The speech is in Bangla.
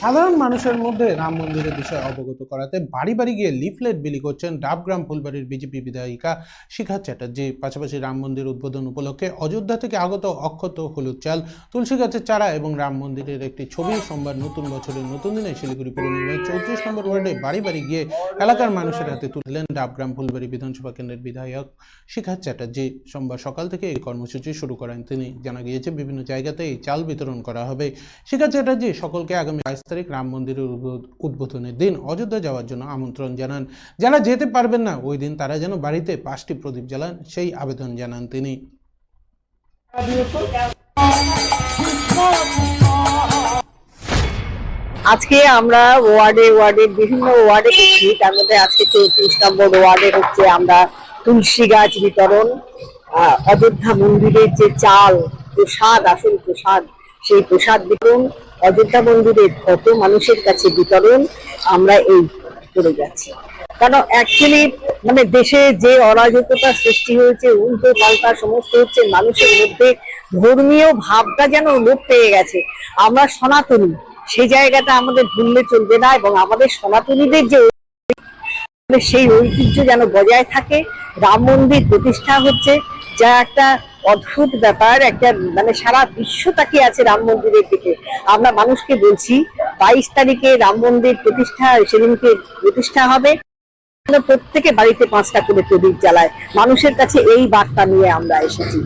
সাধারণ মানুষের মধ্যে রাম মন্দিরের বিষয়ে অবগত করাতে বাড়ি বাড়ি গিয়ে লিফলেট বিলি করছেন ডাবগ্রাম ফুলবাড়ির বিজেপি বিধায়িকা শিখা চ্যাটার্জি। পাশাপাশি রাম মন্দির উদ্বোধন উপলক্ষে অযোধ্যা থেকে আগত অক্ষত হলুদ চাল, তুলসী গাছের চারা এবং রাম মন্দিরের একটি ছবি সোমবার নতুন বছরের নতুন দিনে শিলিগুড়ি পৌর নিগমের চৌত্রিশ নম্বর ওয়ার্ডে বাড়ি বাড়ি গিয়ে এলাকার মানুষের হাতে তুললেন ডাবগ্রাম ফুলবাড়ি বিধানসভা কেন্দ্রের বিধায়ক শিখা চ্যাটার্জি। সোমবার সকাল থেকে এই কর্মসূচি শুরু করেন তিনি। জানা গিয়েছে, বিভিন্ন জায়গাতে এই চাল বিতরণ করা হবে। শিখা চ্যাটার্জি সকলকে আগামী বাইশ তারিখ রাম মন্দিরের উদ্বোধনের দিন অযোধ্যা যাওয়ার জন্য আমন্ত্রণ জানান। যারা যেতে পারবেন না, ওই দিন তারা যেন বাড়িতে পাঁচটি প্রদীপ জ্বালান, সেই আবেদন জানান তিনি। আজকে আমরা ওয়ার্ডে ওয়ার্ডে বিভিন্ন ওয়ার্ডে করছি তার মধ্যে আজকে চৌত্রিশ নম্বর ওয়ার্ডে হচ্ছে আমরা তুলসী গাছ বিতরণ অযোধ্যা মন্দিরের যে চাল, প্রসাদ, আসল প্রসাদ, সেই প্রসাদ বিতরণ অযোধ্যা মন্দিরের কত মানুষের কাছে বিতরণ আমরা এই করে যাচ্ছি। কারণ অ্যাকচুয়ালি মানে দেশে যে অরাজকতা সৃষ্টি হয়েছে, উল্টো পাল্টা সমস্ত হচ্ছে, মানুষের মধ্যে ধর্মীয় ভাবটা যেন লোপ পেয়ে গেছে। আমরা সনাতনী, সেই জায়গাটা আমাদের ভুললে চলবে না এবং আমাদের সনাতনীদের যে সেই ঐতিহ্য যেন বজায় থাকে। রাম মন্দির প্রতিষ্ঠা হচ্ছে, যা একটা অদ্ভুত ব্যাপার, একটা মানে সারা বিশ্ব তাকিয়ে আছে রাম মন্দিরের দিকে। আমরা মানুষকে বলছি, বাইশ তারিখে রাম মন্দির প্রতিষ্ঠা, সেদিনকে প্রতিষ্ঠা হবে। প্রত্যেকে বাড়িতে পাঁচটা করে প্রদীপ জ্বালায় মানুষের কাছে এই বার্তা নিয়ে আমরা এসেছি।